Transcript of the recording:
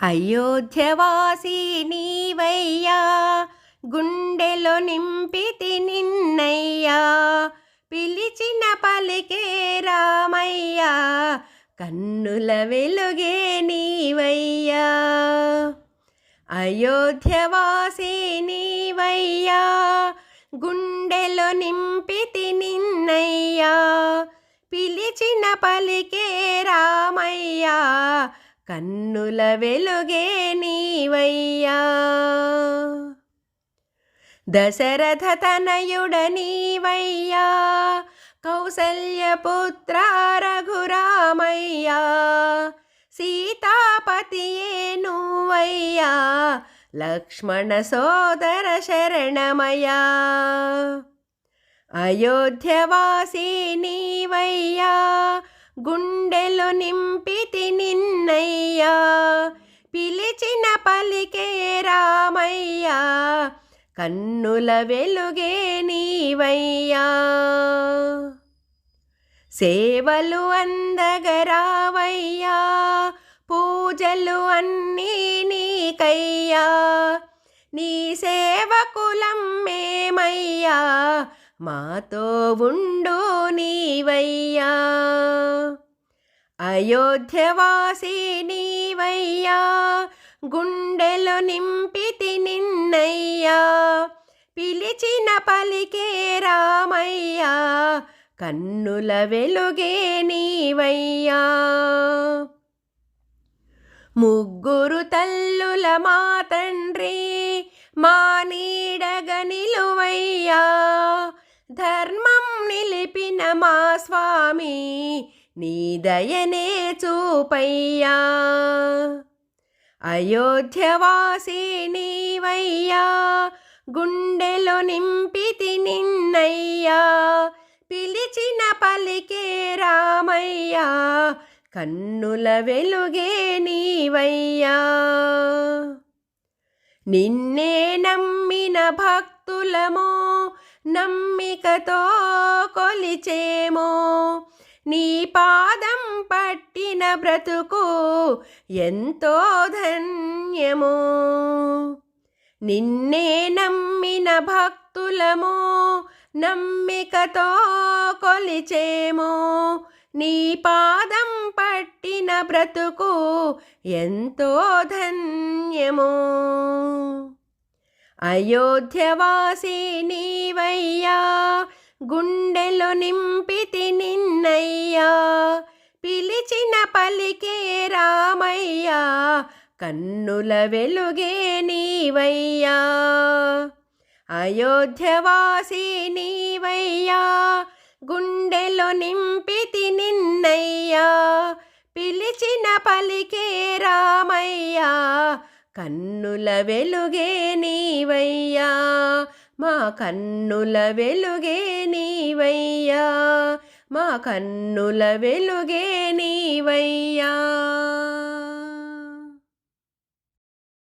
అయోధ్యవాసి నీవయ్యా గుండెలో నింపితి నిన్నయ్యా పిలిచిన పలికే రామయ్యా కన్నుల వెలుగే నీవయ్యా. అయోధ్యవాసి నీవయ్యా గుండెలో నింపితి నిన్నయ్యా పిలిచిన పలికే రామయ్యా కన్నుల వెలుగే నీవయ్యా. దశరథ తనయుడ నీవయ్యా. కౌసల్యపుత్ర రఘురామయ్యా. సీతాపతియే నువ్వయ్యా. లక్ష్మణ సోదర శరణమయ్యా. అయోధ్యవాసి నీవయ్యా. గుండెలు నింపితి నిన్నయ్యా పిలిచిన పలికే రామయ్యా కన్నుల వెలుగే నీవయ్యా. సేవలు అందగరావయ్యా పూజలు అన్నీ నీకయ్యా. నీ సేవకులం మేమయ్యా మాతో ఉండు నీవయ్యా. అయోధ్యవాసి నీవయ్యా గుండెలో నింపితి నిన్నయ్యా పిలిచిన పలికే రామయ్యా కన్నుల వెలుగే నీవయ్యా. ముగ్గురు తల్లుల మా తండ్రి మా నీడగ నిలువయ్యా ధర్మం నిలిపిన మా స్వామి నీ దయనే చూపయ్యా. అయోధ్యవాసి నీవయ్యా గుండెలో నింపితి నిన్నయ్యా పిలిచిన పలికే రామయ్యా కన్నుల వెలుగే నీవయ్యా. నిన్నే నమ్మిన భక్తులమో నమ్మికతో కొలిచేమో నీ పాదం పట్టిన బ్రతుకు ఎంతో ధన్యము. నిన్నే నమ్మిన భక్తులము నమ్మికతో కొలిచేమో. నీ పాదం పట్టిన బ్రతుకు ఎంతో ధన్యము. అయోధ్యవాసి నీవయ్యా గుండెలో నింపితి నిన్నయ్యా పిలిచిన పలికే రామయ్యా కన్నుల వెలుగే నీవయ్యా. అయోధ్యవాసి నీవయ్యా గుండెలో నింపితి నిన్నయ్యా పిలిచిన పలికే రామయ్యా కన్నుల వెలుగే నీవయ్యా. మా కన్నుల వెలుగే నీవయ్యా. మా కన్నుల వెలుగే నీవయ్యా.